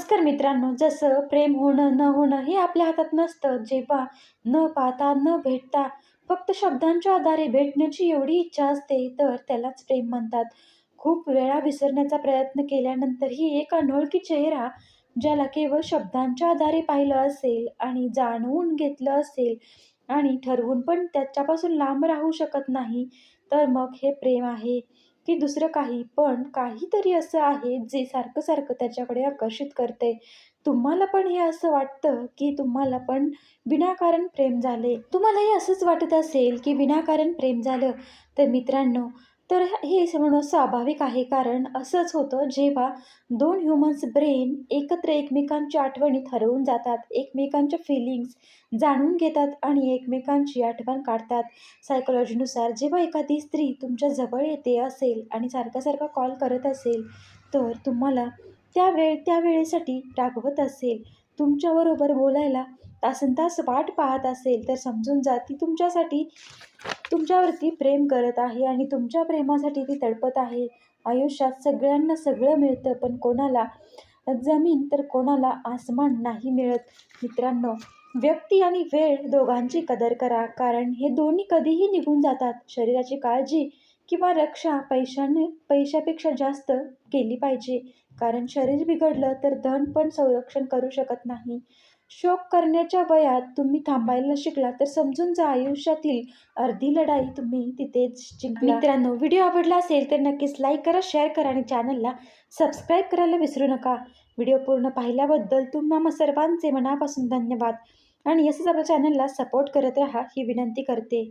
नमस्कार मित्रांनो जसं प्रेम होणं न होणं हे आपल्या हातात नसतं. जेव्हा न पाहता न भेटता फक्त शब्दांच्या आधारे भेटण्याची एवढी इच्छा असते तर त्यालाच प्रेम म्हणतात. खूप वेळा विसरण्याचा प्रयत्न केल्यानंतरही एक अनोळखी चेहरा ज्याला केवळ शब्दांच्या आधारे पाहिलं असेल आणि जाणवून घेतलं असेल आणि ठरवून पण त्याच्यापासून लांब राहू शकत नाही तर मग हे प्रेम आहे. की दुसरं काही पण काहीतरी असं आहे जे सारखं सारखं त्याच्याकडे आकर्षित करते. तुम्हाला पण हे असं वाटतं की तुम्हाला पण विनाकारण प्रेम झाले? तुम्हालाही असंच वाटत असेल की विनाकारण प्रेम झालं? तर मित्रांनो तर हे म्हणून स्वाभाविक आहे कारण असंच होतं जेव्हा दोन ह्युमन्स ब्रेन एकत्र एकमेकांच्या आठवणीत हरवून जातात एकमेकांच्या फिलिंग्स जाणून घेतात आणि एकमेकांची आठवण काढतात. सायकोलॉजीनुसार जेव्हा एखादी स्त्री तुमच्या जवळ येते असेल आणि सारखा सारखा कॉल करत असेल तर तुम्हाला त्या वेळ त्या वेळेसाठी रागवत असेल. तुमच्याबरोबर बोलायला तासन तास वाट पाहत असेल तर समजून जा ती तुमच्यासाठी तुमच्यावरती प्रेम करत आहे आणि तुमच्या प्रेमासाठी ती तडपत आहे. आयुष्यात सगळ्यांना सगळं मिळतं पण कोणाला जमीन तर कोणाला आसमान नाही मिळत. मित्रांनो व्यक्ती आणि वेळ दोघांची कदर करा कारण हे दोन्ही कधीही निघून जातात. शरीराची काळजी किंवा रक्षा पैशाने पैशापेक्षा जास्त केली पाहिजे. कारण शरीर बिघडलं तर धन पण संरक्षण करू शकत नाही. शोक करण्याच्या वयात तुम्ही थांबायला शिकला तर समजून जा आयुष्यातील अर्धी लढाई तुम्ही तिथेच जिंकला. मित्रांनो व्हिडिओ आवडला असेल तर नक्कीच लाईक करा शेअर करा आणि चॅनलला सबस्क्राईब करायला विसरू नका. व्हिडिओ पूर्ण पाहिल्याबद्दल तुम्हा सर्वांचे मनापासून धन्यवाद. आणि असंच आपल्या चॅनलला सपोर्ट करत राहा ही विनंती करते.